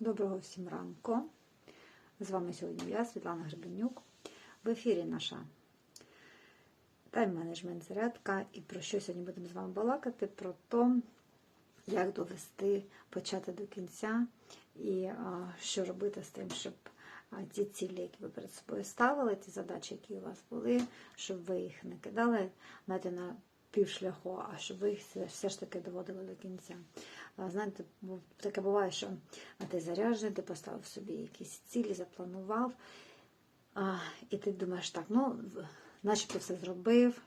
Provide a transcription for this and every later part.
Доброго всім ранку. З вами сьогодні я, Світлана Гребенюк. В ефірі наша тайм-менеджмент зарядка. І про що сьогодні будемо з вами балакати? Про те, як довести, почати до кінця, і що робити з тим, щоб ті цілі, які ви перед собою ставили, ті задачі, які у вас були, щоб ви їх не кидали знаєте, на півшляху, а щоб ви їх все, ж таки доводили до кінця. Знаєте, таке буває, що ти заряджений, ти поставив собі якісь цілі, запланував, і ти думаєш, так, ну, начебто все зробив,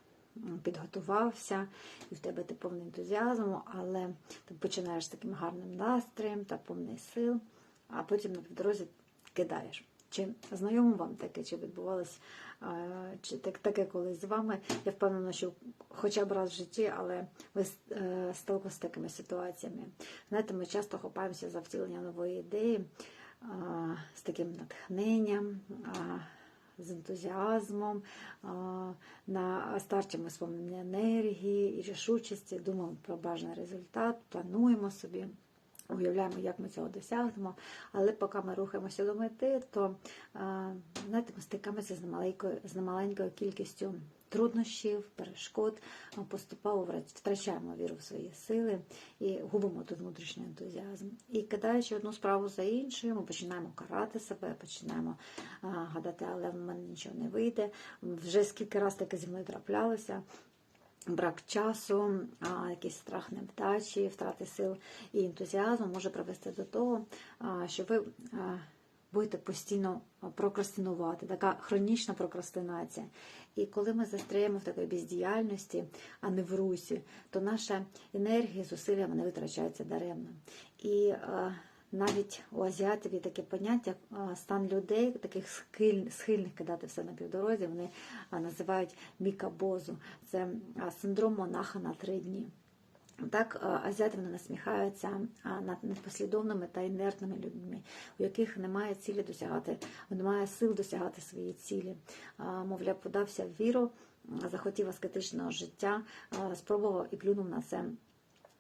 підготувався, і в тебе ти повний ентузіазму, але ти починаєш з таким гарним настроєм та повний сил, а потім на дорозі кидаєш. Чи знайомо вам таке, чи відбувалось чи так, таке колись з вами? Я впевнена, що хоча б раз в житті, але ви е, сталкувалися з такими ситуаціями. Знаєте, ми часто хопаємося за втілення нової ідеї з таким натхненням. з ентузіазмом, на старті ми енергії і рішучості, думаємо про бажаний результат, плануємо собі, уявляємо, як ми цього досягнемо. Але поки ми рухаємося до мети, то а, знаєте, ми стикаємося з немаленькою, з немаленькою кількістю труднощів, перешкод, поступово втрачаємо віру в свої сили і губимо тут внутрішній ентузіазм. І кидаючи одну справу за іншою, ми починаємо карати себе, починаємо а, гадати, але в мене нічого не вийде. Вже скільки разів таке зі мною траплялося. Брак часу, якийсь страх невдачі, втрати сил і ентузіазму може привести до того, що ви будете постійно прокрастинувати, така хронічна прокрастинація. І коли ми застряємо в такій бездіяльності, а не в русі, то наша енергія, зусилля вони витрачаються даремно. І навіть у азіатів таке поняття стан людей, таких схильних кидати все на півдорозі, вони називають мікабозу. Це синдром монаха на три дні. Так, азіати вони насміхаються над непослідовними та інертними людьми, у яких немає цілі досягати, немає сил досягати свої цілі. Мовляв, подався в віру, захотів аскетичного життя, спробував і плюнув на це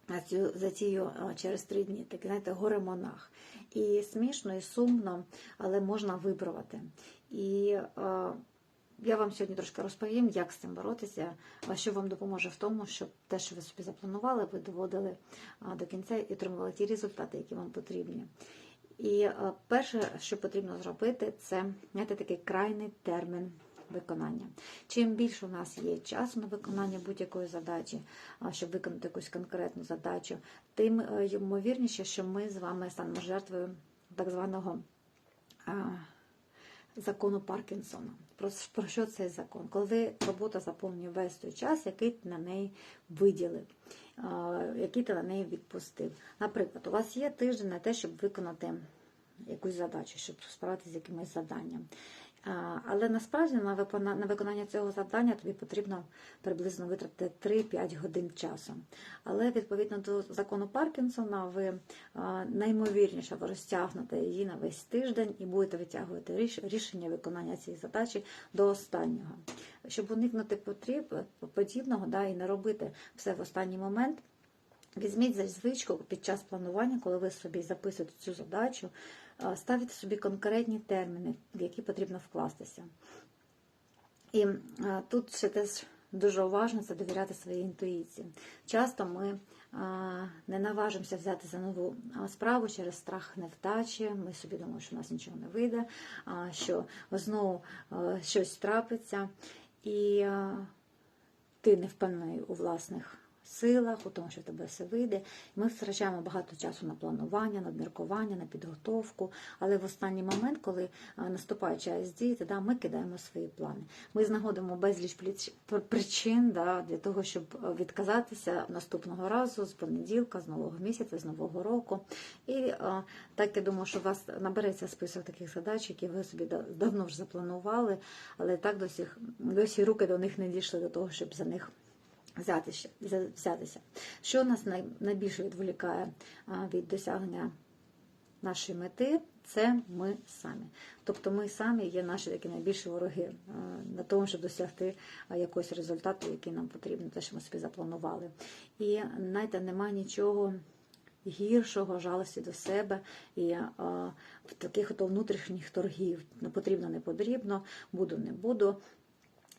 на цю затію а, через три дні. Такий, знаєте, горе-монах. І смішно, і сумно, але можна виправити. І е, я вам сьогодні трошки розповім, як з цим боротися, що вам допоможе в тому, щоб те, що ви собі запланували, ви доводили до кінця і отримували ті результати, які вам потрібні. І е, перше, що потрібно зробити, це знаєте, такий крайний термін виконання. Чим більше у нас є часу на виконання будь-якої задачі, щоб виконати якусь конкретну задачу, тим е, ймовірніше, що ми з вами станемо жертвою так званого закону Паркінсона. Про, що цей закон? Коли робота заповнює весь той час, який ти на неї виділив, який ти на неї відпустив. Наприклад, у вас є тиждень на те, щоб виконати якусь задачу, щоб справитися з якимось завданням. Але насправді на виконання, цього завдання тобі потрібно приблизно витратити 3-5 годин часу. Але відповідно до закону Паркінсона, ви наймовірніше розтягнете її на весь тиждень і будете витягувати рішення виконання цієї задачі до останнього. Щоб уникнути потріб подібного да, і не робити все в останній момент. Візьміть за звичку під час планування, коли ви собі записуєте цю задачу, а, ставте собі конкретні терміни, в які потрібно вкластися. І тут ще теж дуже уважно це довіряти своїй інтуїції. Часто ми не наважимося взяти за нову справу через страх невдачі. Ми собі думаємо, що у нас нічого не вийде, що знову щось трапиться, і ти не впевнений у власних силах, у тому, що в тебе все вийде. Ми втрачаємо багато часу на планування, на обміркування, на підготовку. Але в останній момент, коли наступає час діяти, да, ми кидаємо свої плани. Ми знаходимо безліч причин да, для того, щоб е, відказатися наступного разу з понеділка, з нового місяця, з нового року. І а, так я думаю, що у вас набереться список таких задач, які ви собі давно вже запланували, але так досі, досі руки до них не дійшли до того, щоб за них взятися. взятися. Що нас найбільше відволікає від досягнення нашої мети, це ми самі. Тобто ми самі є наші такі найбільші вороги на тому, щоб досягти якогось результату, який нам потрібен, те, що ми собі запланували. І знаєте, немає нічого гіршого, жалості до себе і а, в таких ото внутрішніх торгів. Не потрібно, не потрібно, буду, не буду.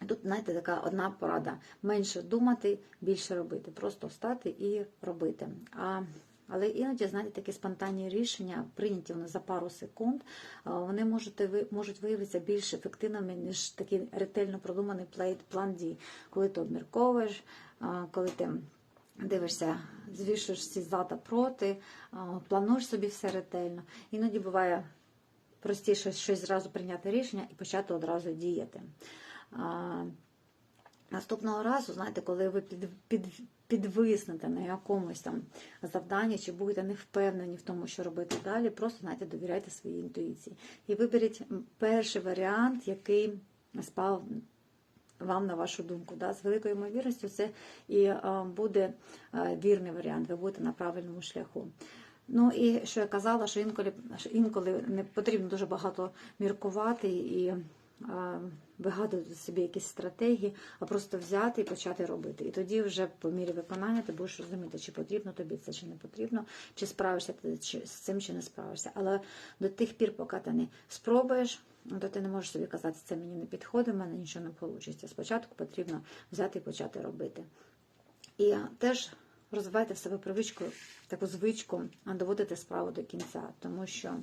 Тут, знаєте, така одна порада: менше думати, більше робити. Просто встати і робити. А, але іноді, знаєте, такі спонтанні рішення, прийняті вони за пару секунд, вони можуть, можуть виявитися більш ефективними, ніж такий ретельно продуманий плей- план дій, коли ти обмірковуєш, коли ти дивишся, звішуєш всі за та проти, плануєш собі все ретельно. Іноді буває простіше щось зразу прийняти рішення і почати одразу діяти. Наступного разу, знаєте, коли ви під, під, підвиснете на якомусь там завданні, чи будете не впевнені в тому, що робити далі, просто знаєте, довіряйте своїй інтуїції. І виберіть перший варіант, який спав вам на вашу думку. Да? З великою ймовірністю це і е, буде е, вірний варіант, ви будете на правильному шляху. Ну і що я казала, що інколи, інколи не потрібно дуже багато міркувати і вигадувати собі якісь стратегії, а просто взяти і почати робити. І тоді вже по мірі виконання ти будеш розуміти, чи потрібно тобі це, чи не потрібно, чи справишся ти чи, з цим, чи не справишся. Але до тих пір, поки ти не спробуєш, то ти не можеш собі казати, це мені не підходить, в мене нічого не вийде. Спочатку потрібно взяти і почати робити. І теж розвивайте в себе привичку, таку звичку доводити справу до кінця, тому що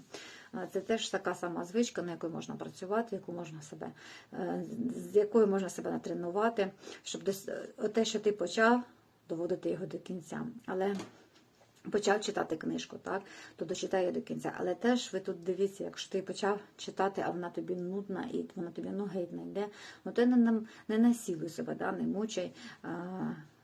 е, це теж така сама звичка, на якої можна працювати, яку можна себе, е, з якою можна себе натренувати, щоб дос... е, те, що ти почав, доводити його до кінця. Але почав читати книжку, так, то дочитай її до кінця. Але теж ви тут дивіться, якщо ти почав читати, а вона тобі нудна і вона тобі ну геть йде, ну не, не, не насілуй себе, да, не мучай, а,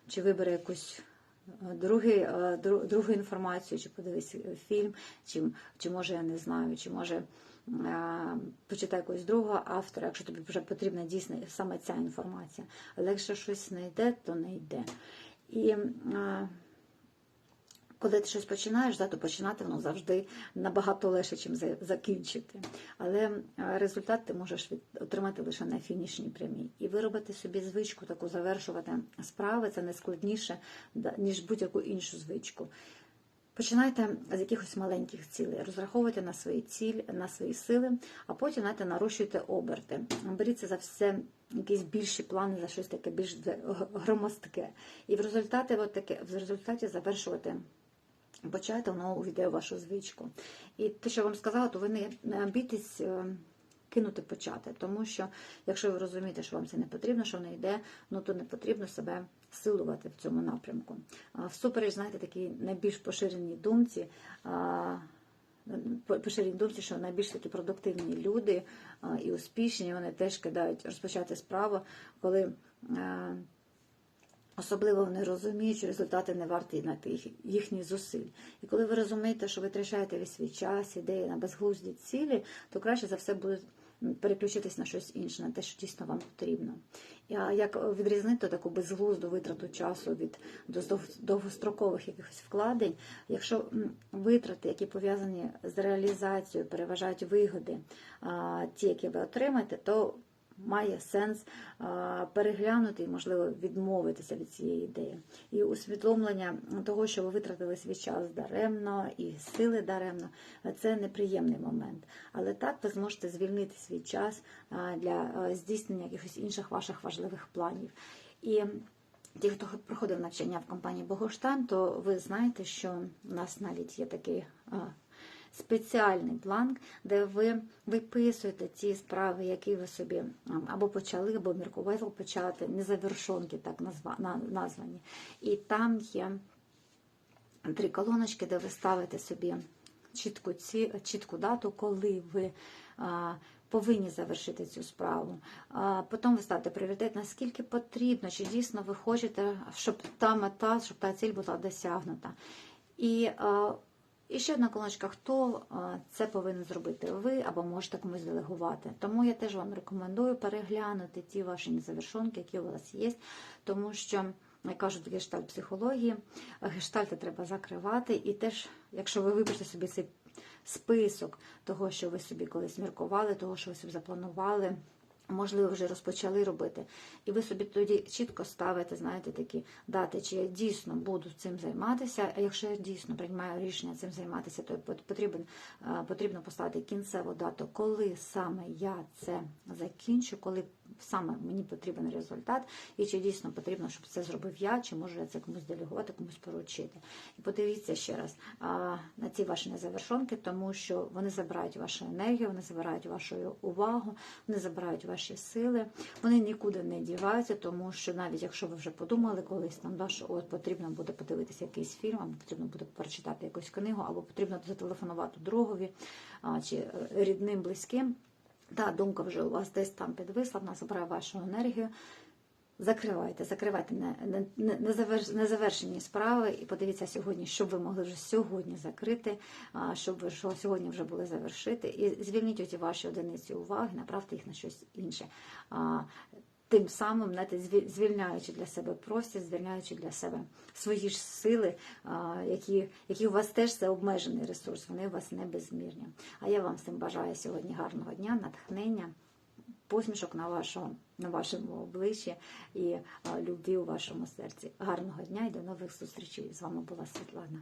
чи вибери якусь. Е, Другий, е, другу інформацію, чи подивись фільм, чи, чи може я не знаю, чи може е, почитай якогось другого автора, якщо тобі вже потрібна дійсно саме ця інформація. Але якщо щось не йде, то не йде. І е, коли ти щось починаєш, то починати воно завжди набагато легше, ніж закінчити. Але результат ти можеш отримати лише на фінішній прямій. І виробити собі звичку, таку завершувати справи, це не складніше, ніж будь-яку іншу звичку. Починайте з якихось маленьких цілей, розраховуйте на свої цілі, на свої сили, а потім знаєте, нарощуйте оберти. Беріться за все якісь більші плани, за щось таке більш громоздке. І в результаті, от таке, в результаті завершувати почайте, воно увійде у вашу звичку. І те, що я вам сказала, то ви не, бійтесь е, кинути почати. Тому що, якщо ви розумієте, що вам це не потрібно, що не йде, ну то не потрібно себе силувати в цьому напрямку. Всупереч, знаєте, такій найбільш поширеній думці. а, по- думці, що найбільш такі продуктивні люди і успішні, вони теж кидають розпочати справу, коли е, Особливо вони розуміють, що результати не варті на тих їхніх зусиль. І коли ви розумієте, що ви витрачаєте весь свій час, ідеї на безглузді цілі, то краще за все буде переключитись на щось інше, на те, що дійсно вам потрібно. А як відрізнити таку безглузду витрату часу від дов- довгострокових якихось вкладень, якщо витрати, які пов'язані з реалізацією, переважають вигоди, ті, які ви отримаєте, то має сенс переглянути і, можливо, відмовитися від цієї ідеї. І усвідомлення того, що ви витратили свій час даремно і сили даремно, це неприємний момент. Але так ви зможете звільнити свій час для здійснення якихось інших ваших важливих планів. І Ті, хто проходив навчання в компанії Богоштан, то ви знаєте, що у нас навіть є такий спеціальний бланк, де ви виписуєте ті справи, які ви собі або почали, або міркували почати, незавершонки так названі. І там є три колоночки, де ви ставите собі чітку, ці, чітку дату, коли ви повинні завершити цю справу. А, потім ви ставите пріоритет, наскільки потрібно, чи дійсно ви хочете, щоб та мета, щоб та ціль була досягнута. І, а, і ще одна колоночка, хто це повинен зробити? Ви або можете комусь делегувати. Тому я теж вам рекомендую переглянути ті ваші незавершонки, які у вас є, тому що. Як кажуть гештальт психології, гештальти треба закривати. І теж, якщо ви випишете собі цей список того, що ви собі колись міркували, того, що ви собі запланували, можливо, вже розпочали робити. І ви собі тоді чітко ставите, знаєте, такі дати, чи я дійсно буду цим займатися. А якщо я дійсно приймаю рішення цим займатися, то потрібен, е, потрібно поставити кінцеву дату, коли саме я це закінчу, коли саме мені потрібен результат, і чи дійсно потрібно, щоб це зробив я, чи можу я це комусь делегувати, комусь поручити. І подивіться ще раз на ці ваші незавершонки, тому що вони забирають вашу енергію, вони забирають вашу увагу, вони забирають ваші сили, вони нікуди не діваються, тому що навіть якщо ви вже подумали колись там, да, що от потрібно буде подивитися якийсь фільм, або потрібно буде прочитати якусь книгу, або потрібно зателефонувати другові чи е, рідним, близьким. Та думка вже у вас десь там підвисла, вона забирає вашу енергію. Закривайте, закривайте не- не- не- незавершені справи і подивіться сьогодні, що ви могли вже сьогодні закрити, щоб ви сьогодні вже були завершити. І звільніть оці ваші одиниці уваги, направте їх на щось інше. Тим самим знаєте, звільняючи для себе простір, звільняючи для себе свої ж сили, які, які у вас теж це обмежений ресурс, вони у вас не безмірні. А я вам всім бажаю сьогодні гарного дня, натхнення, посмішок на вашому, на вашому обличчі і любві у вашому серці. Гарного дня і до нових зустрічей. З вами була Світлана.